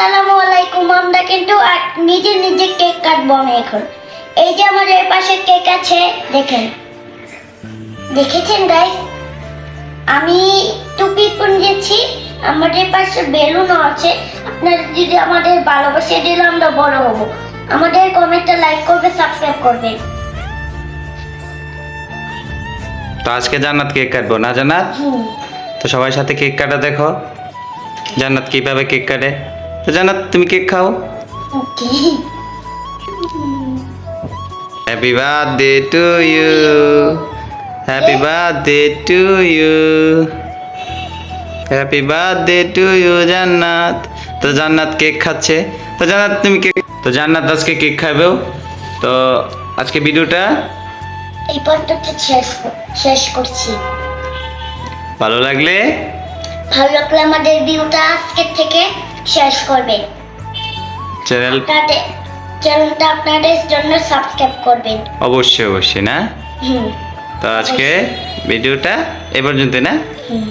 আসসালামু আলাইকুম আমরা কিন্তু নিজে নিজে কেক কাটবো আমি এখন। এই যে আমার এর পাশে কেক আছে দেখেন। দেখেছেন গাইস আমি টুপি পরিয়েছি আমাদের পাশে বেলুনও আছে। আপনারা যদি আমাদের ভালোবাসে দিলে আমরা বড় হব। আমাদের কমেন্টটা লাইক করবে সাবস্ক্রাইব করবে। তো আজকে জান্নাত কেক কাটবো না জান্নাত? তো সবার সাথে কেক কাটা দেখো। জান্নাত কীভাবে কেক কাটে? তো জান্নাত তুমি কেক খাও। Happy birthday to you happy birthday to you happy birthday to you Jannat. তো জান্নাত কেক খাচ্ছে। তো জান্নাত তুমি কেক তো জান্নাত আজকে কেক খাবেও তো আজকে ভিডিওটা এই পর্যন্ত শেষ শেষ করছি। ভালো লাগলে ভালো লাগলে আমাদের ভিউটা আজকে থেকে শেষ করবেন চ্যানেল চ্যানেলটা আপনাদের জন্য সাবস্ক্রাইব করবেন। অবশ্যই অবশ্যই না? হুম। তো আজকে ভিডিওটা এ পর্যন্ত না? হুম।